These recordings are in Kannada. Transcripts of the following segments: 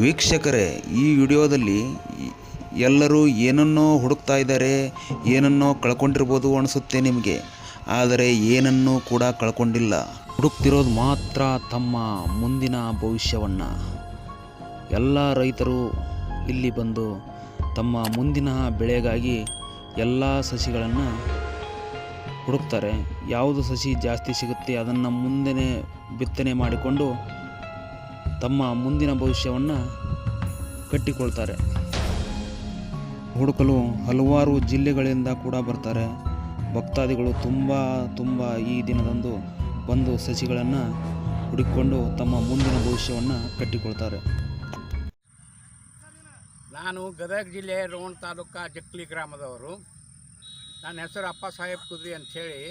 ವೀಕ್ಷಕರೇ, ಈ ವಿಡಿಯೋದಲ್ಲಿ ಎಲ್ಲರೂ ಏನನ್ನೋ ಹುಡುಕ್ತಾ ಇದ್ದಾರೆ, ಏನನ್ನೋ ಕಳ್ಕೊಂಡಿರ್ಬೋದು ಅನಿಸುತ್ತೆ ನಿಮಗೆ. ಆದರೆ ಏನನ್ನೂ ಕೂಡ ಕಳ್ಕೊಂಡಿಲ್ಲ. ಹುಡುಕ್ತಿರೋದು ಮಾತ್ರ ತಮ್ಮ ಮುಂದಿನ ಭವಿಷ್ಯವನ್ನು. ಎಲ್ಲ ರೈತರು ಇಲ್ಲಿ ಬಂದು ತಮ್ಮ ಮುಂದಿನ ಬೆಳೆಗಾಗಿ ಎಲ್ಲ ಸಸಿಗಳನ್ನು ಹುಡುಕ್ತಾರೆ. ಯಾವುದು ಸಸಿ ಜಾಸ್ತಿ ಸಿಗುತ್ತೆ ಅದನ್ನು ಮುಂದೆನೇ ಬಿತ್ತನೆ ಮಾಡಿಕೊಂಡು ತಮ್ಮ ಮುಂದಿನ ಭವಿಷ್ಯವನ್ನು ಕಟ್ಟಿಕೊಳ್ತಾರೆ. ಹುಡುಕಲು ಹಲವಾರು ಜಿಲ್ಲೆಗಳಿಂದ ಕೂಡ ಬರ್ತಾರೆ. ಭಕ್ತಾದಿಗಳು ತುಂಬ ತುಂಬ ಈ ದಿನದಂದು ಬಂದು ಸಸಿಗಳನ್ನು ಹುಡುಕಿಕೊಂಡು ತಮ್ಮ ಮುಂದಿನ ಭವಿಷ್ಯವನ್ನು ಕಟ್ಟಿಕೊಳ್ತಾರೆ. ನಾನು ಗದಗ ಜಿಲ್ಲೆ ರೋಣ ತಾಲೂಕಾ ಜಕ್ಲಿ ಗ್ರಾಮದವರು. ನನ್ನ ಹೆಸರು ಅಪ್ಪ ಸಾಹೇಬ್ ಕುದ್ರಿ ಅಂಥೇಳಿ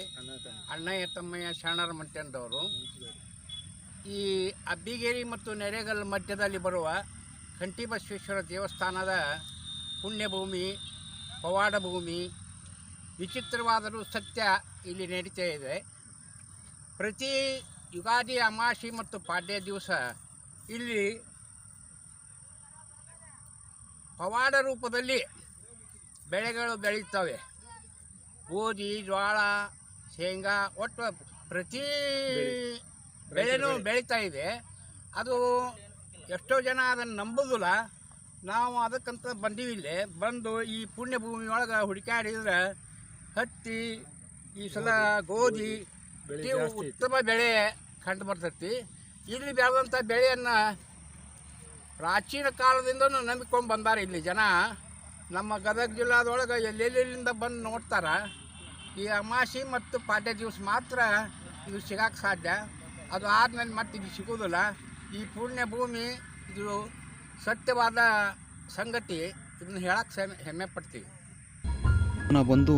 ಅಣ್ಣಯ್ಯ ತಮ್ಮಯ್ಯ ಶರಣರ ಮಂಟೆಂದವರು ಈ ಅಬ್ಬಿಗೇರಿ ಮತ್ತು ನೆರೆಗಲ್ ಮಧ್ಯದಲ್ಲಿ ಬರುವ ಕಂಠಿಬಸವೇಶ್ವರ ದೇವಸ್ಥಾನದ ಪುಣ್ಯಭೂಮಿ, ಪವಾಡ ಭೂಮಿ, ವಿಚಿತ್ರವಾದರೂ ಸತ್ಯ ಇಲ್ಲಿ ನಡೀತಾ ಇದೆ. ಪ್ರತಿ ಯುಗಾದಿ ಅಮಾಸಿ ಮತ್ತು ಪಾಡ್ಯ ದಿವಸ ಇಲ್ಲಿ ಪವಾಡ ರೂಪದಲ್ಲಿ ಬೆಳೆಗಳು ಬೆಳೀತವೆ. ಗೋಧಿ ಜೋಳ ಶೇಂಗಾ, ಒಟ್ಟು ಪ್ರತಿ ಬೆಳೆನೂ ಬೆಳೀತಾ ಇದೆ. ಅದು ಎಷ್ಟೋ ಜನ ಅದನ್ನು ನಂಬೋದಿಲ್ಲ. ನಾವು ಅದಕ್ಕಂತ ಬಂದೀವಿ ಇಲ್ಲಿ ಬಂದು ಈ ಪುಣ್ಯ ಭೂಮಿ ಒಳಗೆ ಹುಡುಕಾಡಿದ್ರೆ ಹತ್ತಿ ಈ ಸಲ ಗೋಧಿ ಉತ್ತಮ ಬೆಳೆ ಕಂಡು ಬರ್ತೈತಿ. ಇಲ್ಲಿ ಬೆಳೆದಂಥ ಬೆಳೆಯನ್ನು ಪ್ರಾಚೀನ ಕಾಲದಿಂದನೂ ನಂಬಿಕೊಂಡು ಬಂದಾರೆ ಇಲ್ಲಿ ಜನ. ನಮ್ಮ ಗದಗ ಜಿಲ್ಲಾದೊಳಗೆ ಎಲ್ಲೆಲ್ಲಿಂದ ಬಂದು ನೋಡ್ತಾರೆ ಈ ಅಮಾಸಿ ಮತ್ತು ಪಾಡ್ಯ ದಿವಸ ಮಾತ್ರ ಇದು ಸಿಗಕ್ಕೆ ಸಾಧ್ಯ. ಅದು ಆದಮೇಲೆ ಮತ್ತೆ ಇದು ಸಿಗೋದಿಲ್ಲ. ಈ ಪುಣ್ಯ ಭೂಮಿ ಇದು ಸತ್ಯವಾದ ಸಂಗತಿ. ಇದನ್ನು ಹೇಳಕ್ಕೆ ಹೆಮ್ಮೆ ಪಡ್ತೀವಿ. ನಾವು ಬಂದು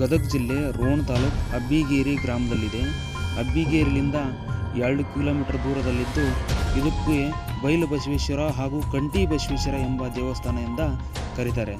ಗದಗ ಜಿಲ್ಲೆ ರೋಣ ತಾಲೂಕು ಅಬ್ಬಿಗೇರಿ ಗ್ರಾಮದಲ್ಲಿದೆ. ಅಬ್ಬಿಗೇರಿಲಿಂದ ಎರಡು ಕಿಲೋಮೀಟರ್ ದೂರದಲ್ಲಿದ್ದು ಇದಕ್ಕೆ ಬೈಲು ಬಸವೇಶ್ವರ ಹಾಗೂ ಕಂಟಿ ಬಸವೇಶ್ವರ ಎಂಬ ದೇವಸ್ಥಾನ ಎಂದ ಕರೀತಾರೆ.